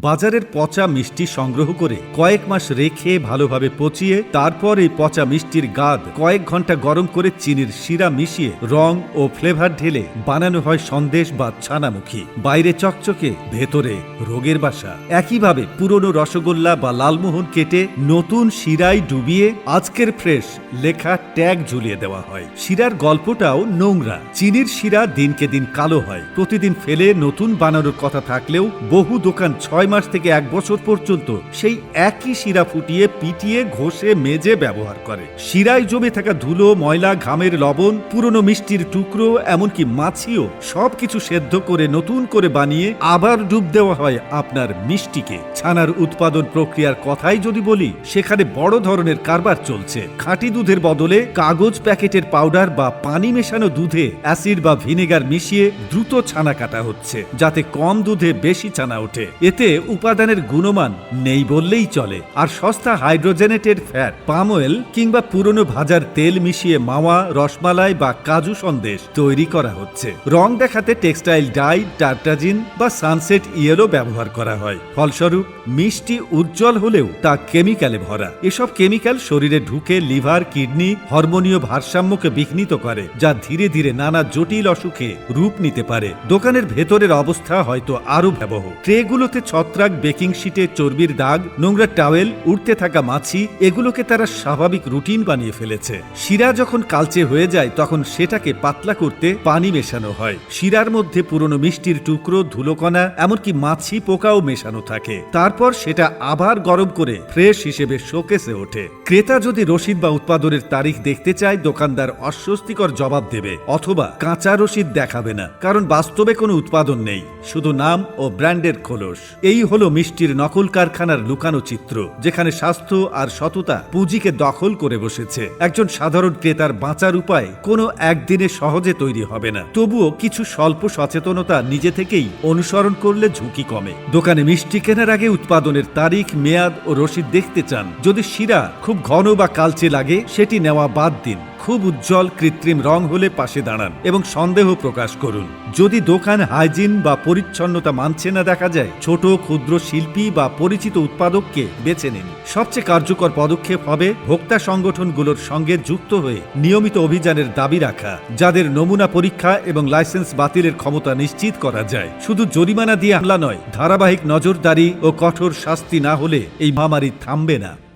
বাজারের পচা মিষ্টি সংগ্রহ করে কয়েক মাস রেখে ভালোভাবে পচিয়ে তারপর এই পচা মিষ্টির গাদ কয়েক ঘণ্টা গরম করে চিনির শিরা মিশিয়ে রং ও ফ্লেভার ঢেলে বানানো হয় সন্দেশ বা ছানামুখী। বাইরে চকচকে, ভেতরে রোগের বাসা। একইভাবে পুরনো রসগোল্লা বা লালমোহন কেটে নতুন শিরায় ডুবিয়ে আজকের ফ্রেশ লেখা ট্যাগ ঝুলিয়ে দেওয়া হয়। শিরার গল্পটাও নোংরা। চিনির শিরা দিনকে দিন কালো হয়। প্রতিদিন ফেলে নতুন বানানোর কথা থাকলেও বহু দোকান ছয় মাস থেকে এক বছর পর্যন্ত সেই একই শিরা ফুটিয়ে পিটিয়ে, ঘষে, মেজে ব্যবহার করে। শিরায় জমে থাকা ধুলো, ময়লা, ঘামের লবণ, পুরনো মিষ্টির টুকরো, এমনকি মাছিও সবকিছু সেদ্ধ করে নতুন করে বানিয়ে আবার ডুব দেওয়া হয় আপনার মিষ্টিকে। ছানার উৎপাদন প্রক্রিয়ার কথাই যদি বলি, সেখানে বড় ধরনের কারবার চলছে। খাঁটি দুধের বদলে কাগজ প্যাকেটের পাউডার বা পানি মেশানো দুধে অ্যাসিড বা ভিনেগার মিশিয়ে দ্রুত ছানা কাটা হচ্ছে, যাতে কম দুধে বেশি ছানা ওঠে। এতে উপাদানের গুণমান নেই বললেই চলে। আর সস্তা হাইড্রোজেনেটেড ফ্যাট, পাম অয়েল কিংবা পুরনো ভাজার তেল মিশিয়ে মাওয়া, রসমালাই বা কাজু সন্দেশ তৈরি করা হচ্ছে। রং দেখাতে টেক্সটাইল ডাই, টার্টাজিন বা সানসেট ইয়েলো ব্যবহার করা হয়। ফলস্বরূপ, মিষ্টি উজ্জ্বল হলেও তা কেমিক্যালে ভরা। এসব কেমিক্যাল শরীরে ঢুকে লিভার, কিডনি, হরমোনীয় ভারসাম্যকে বিঘ্নিত করে, যা ধীরে ধীরে নানা জটিল অসুখে রূপ নিতে পারে। দোকানের ভেতরের অবস্থা হয়তো আরও ভয়াবহ। ট্রেগুলোতে ছত্রাক বেকিং শিটে চর্বির দাগ, নোংরা টাওয়েল উঠতে থাকা মাছি, এগুলোকে তারা স্বাভাবিক রুটিন বানিয়ে ফেলেছে। শিরা যখন কালচে হয়ে যায়, তখন সেটাকে পাতলা করতে পানি মেশানো হয়। শিরার মধ্যে পুরনো মিষ্টির টুকরো, ধুলোকণা, এমনকি মাছি পোকাও মেশানো থাকে। তারপর সেটা আবার গরম করে ফ্রেশ হিসেবে শোকেসে ওঠে। ক্রেতা যদি রসিদ বা উৎপাদনের তারিখ দেখতে চায়, দোকানদার অস্বস্তিকর জবাব দেবে, অথবা কাঁচা রসিদ দেখাবে না, কারণ বাস্তবে কোনো উৎপাদন নেই। শুধু নাম ও ব্র্যান্ডের খোলস। এই হলো মিষ্টির নকল কারখানার লুকানো চিত্র, যেখানে স্বাস্থ্য আর সততা পুঁজিকে দখল করে বসেছে। একজন সাধারণ ক্রেতার বাঁচার উপায় কোনো একদিনে সহজে তৈরি হবে না। তবুও কিছু স্বল্প সচেতনতা নিজে থেকেই অনুসরণ করলে ঝুঁকি কমে। দোকানে মিষ্টি কেনার আগে উৎপাদনের তারিখ, মেয়াদ ও রসিদ দেখতে চান। যদি শিরা খুব ঘন বা কালচে লাগে, সেটি নেওয়া বাদ দিন। খুব উজ্জ্বল কৃত্রিম রং হলে পাশে দাঁড়ান এবং সন্দেহ প্রকাশ করুন। যদি দোকান হাইজিন বা পরিচ্ছন্নতা মানছে না দেখা যায়, ছোট ক্ষুদ্র শিল্পী বা পরিচিত উৎপাদককে বেছে নিন। সবচেয়ে কার্যকর পদক্ষেপ হবে ভোক্তা সংগঠনগুলোর সঙ্গে যুক্ত হয়ে নিয়মিত অভিযানের দাবি রাখা, যাদের নমুনা পরীক্ষা এবং লাইসেন্স বাতিলের ক্ষমতা নিশ্চিত করা যায়। শুধু জরিমানা দিয়ে হামলা নয়, ধারাবাহিক নজরদারি ও কঠোর শাস্তি না হলে এই মহামারী থামবে না।